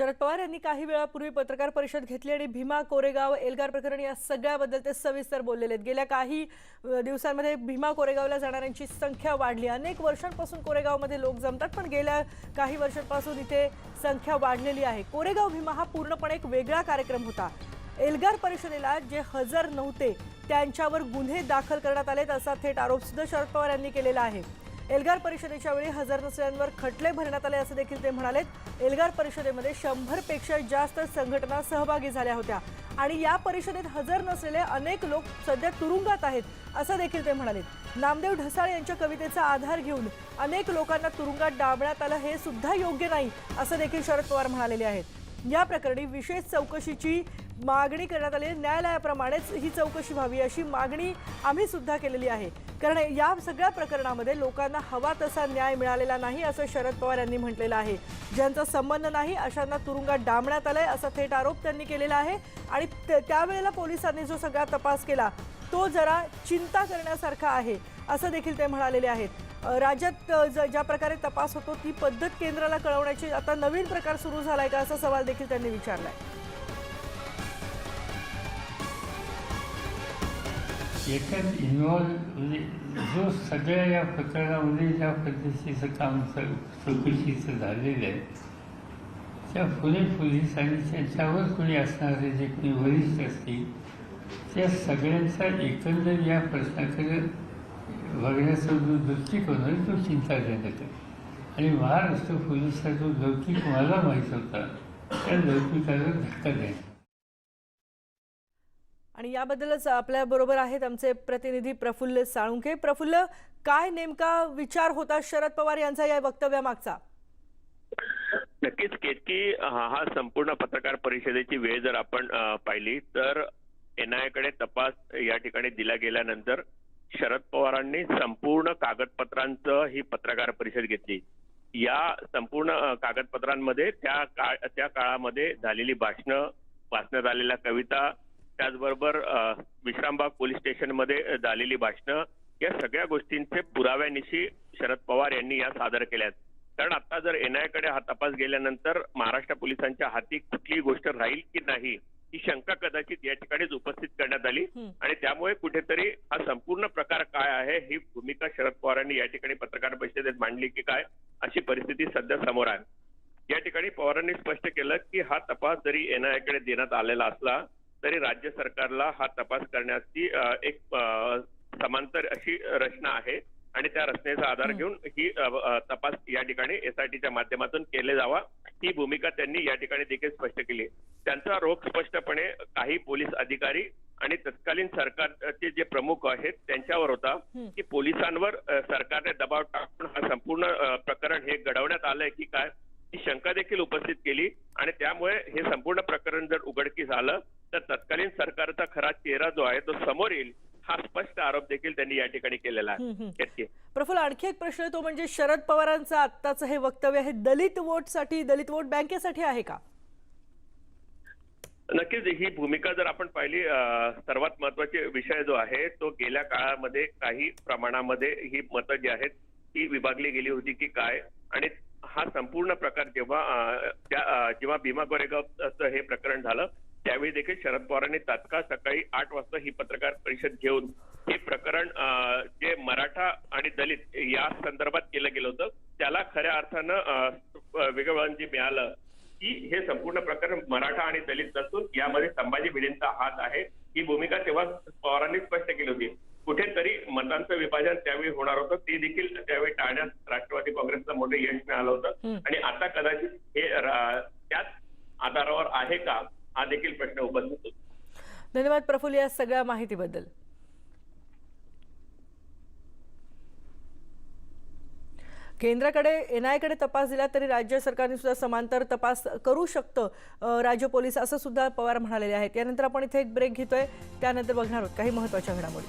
शरद पवार यांनी काही वेळापूर्वी पत्रकार परिषद घेतली आणि भीमा कोरेगाव एल्गार प्रकरण या सगळ्याबद्दल ते सविस्तर बोललेले आहेत. गेल्या काही दिवसांमध्ये भीमा कोरेगावला जाणाऱ्यांची संख्या वाढली. अनेक वर्षांपासून कोरेगावमध्ये लोक जमतात पण गेल्या काही वर्षांपासून इथे संख्या वाढलेली आहे. कोरेगाव भीमा हा पूर्णपणे एक वेगळा कार्यक्रम होता. एल्गार परिषदेला जे हजर नव्हते त्यांच्यावर गुन्हे दाखल करण्यात आलेत असा थेट आरोप सुद्धा शरद पवार यांनी केलेला आहे. एल्गार परिषदेच्या वेळी हजर नसलेल्यांवर खटले भरण्यात आले असं देखील ते म्हणाले एल्गार परिषदेमध्ये शंभरपेक्षा जास्त संघटना सहभागी झाल्या होत्या. आणि या परिषदेत हजर नसलेले अनेक लोक सध्या तुरुंगात आहेत असं देखील ते म्हणाले नामदेव ढसाळ यांच्या कवितेचा आधार घेऊन अनेक लोकांना तुरुंगात डांबण्यात आलं हे सुद्धा योग्य नाही असं देखील शरद पवार म्हणालेले आहेत. या प्रकरणी विशेष चौकशीची मागणी करण्यात आली. न्यायालयाप्रमाणेच ही चौकशी व्हावी अशी मागणी आम्ही सुद्धा केलेली आहे. कारण या सगळ्या प्रकरणामध्ये लोकांना हवा तसा न्याय मिळालेला नाही असं शरद पवार यांनी म्हटलेलं आहे. ज्यांचा संबंध नाही अशांना तुरुंगात डांबण्यात आलंय असा थेट आरोप त्यांनी केलेला आहे. आणि त्यावेळेला पोलिसांनी जो सगळा तपास केला तो जरा चिंता करण्यासारखा आहे असं देखील ते म्हणालेले आहेत. राज्यात ज- ज्या प्रकारे तपास होतो ती पद्धत केंद्राला कळवण्याची आता नवीन प्रकार सुरू झालाय का असा सवाल देखील त्यांनी विचारलाय. याच्यात इन्व्हॉल्व म्हणजे जो सगळ्या या प्रकरणामध्ये ज्या पद्धतीचं काम चौकशीचं झालेलं आहे त्या पुणे पोलीस आणि त्यांच्यावर कोणी असणारे जे कोणी वरिष्ठ असतील त्या सगळ्यांचा एकंदर या प्रश्नाकडे बघण्याचा जो दृष्टिकोन आहे तो चिंताजनक आहे. आणि महाराष्ट्र पोलिसचा जो लौकिक मला माहीत होता त्या लौकिकाला धक्का द्यायचा. आणि याबद्दलच आपल्या बरोबर आहेत आमचे प्रतिनिधी प्रफुल्ल साळुंखे. प्रफुल्ल काय नेमका विचार होता शरद पवार यांचा या वक्तव्यामागचा? नक्कीच केतकी हा हा संपूर्ण पत्रकार परिषदेची वेळ जर आपण पाहिली तर एनआयकडे तपास या ठिकाणी दिला गेल्यानंतर शरद पवारांनी संपूर्ण कागदपत्रांचं ही पत्रकार परिषद घेतली. या संपूर्ण कागदपत्रांमध्ये त्या काळ त्या काळामध्ये झालेली भाषणं वाचण्यात आलेल्या कविता त्याचबरोबर विश्रामबाग पोलीस स्टेशनमध्ये झालेली भाषणं या सगळ्या गोष्टींचे पुराव्यानिशी शरद पवार यांनी या सादर केल्यात. कारण आता जर एनआयकडे हा तपास गेल्यानंतर महाराष्ट्र पोलिसांच्या हाती कुठलीही गोष्ट राहील की नाही शंका कदाचित या ठिकाणीच उपस्थित करण्यात आली. आणि त्यामुळे कुठेतरी हा संपूर्ण प्रकार काय आहे ही भूमिका शरद पवारांनी या ठिकाणी पत्रकार परिषदेत मांडली की काय अशी परिस्थिती सध्या समोर आहे. या ठिकाणी पवारांनी स्पष्ट केलं की हा तपास जरी एनआयकडे देण्यात आलेला असला तरी राज्य सरकारला हा तपास करण्याची एक समांतर अशी रचना आहे. आणि त्या रचनेचा आधार घेऊन ही तपास या ठिकाणी एसआयटीच्या माध्यमातून केले जावा. ही भूमिका त्यांनी या ठिकाणी देखील स्पष्ट केली. त्यांचा रोख स्पष्टपणे काही पोलीस अधिकारी आणि तत्कालीन सरकारचे जे प्रमुख आहेत त्यांच्यावर होता. की पोलिसांवर सरकारने दबाव टाकून हा संपूर्ण प्रकरण हे घडवण्यात आलंय की काय ही शंका देखील उपस्थित केली. आणि त्यामुळे हे संपूर्ण प्रकरण जर उघडकीस आलं तर तत्कालीन सरकारचा खरा चेहरा जो आहे तो समोर येईल. हा स्पष्ट आरोप देखील त्यांनी या ठिकाणी केलेला हं, हं. आहे केतकी. प्रफुल्ल आणखी एक प्रश्न आहे तो म्हणजे शरद पवारांचं आत्ताचं हे वक्तव्य आहे दलित वोटसाठी दलित वोट बँकेसाठी आहे का नक्कीच ही भूमिका जर आपण पाहिली सर्वात महत्त्वाचे विषय जो आहे तो गेल्या काळामध्ये काही प्रमाणामध्ये ही मतं जी आहेत ती विभागली गेली होती की काय आणि हा संपूर्ण प्रकार जेव्हा जेव्हा भीमा गोरेगावचं हे प्रकरण झालं त्यावेळी देखील शरद पवारांनी तात्काळ सकाळी आठ वाजता ही पत्रकार परिषद घेऊन हे प्रकरण जे मराठा आणि दलित या संदर्भात केलं गेलं होतं त्याला खऱ्या अर्थानं वेगळं जे मिळालं. की हे संपूर्ण प्रकरण मराठा आणि दलित नसून यामध्ये संभाजी भिडेंचा हात आहे. ही भूमिका तेव्हा पवारांनी स्पष्ट केली होती. कुठेतरी मतांचं विभाजन त्यावेळी होणार होतं. ते देखील त्यावेळी टाळण्यात राष्ट्रवादी काँग्रेसला मोठे यश मिळालं होतं. आणि आता कदाचित हे त्याच आधारावर आहे का? हा देखील प्रश्न उपस्थित होतो. धन्यवाद प्रफुल्ल या सगळ्या माहितीबद्दल. केंद्राकडे एनआयकडे तपास दिला तरी राज्य सरकारने सुद्धा समांतर तपास करू शकतं. राज्य पोलीस असं सुद्धा पवार म्हणालेले आहेत. यानंतर आपण इथे एक ब्रेक घेतोय. त्यानंतर बघणार आहोत काही महत्त्वाच्या घडामोडी.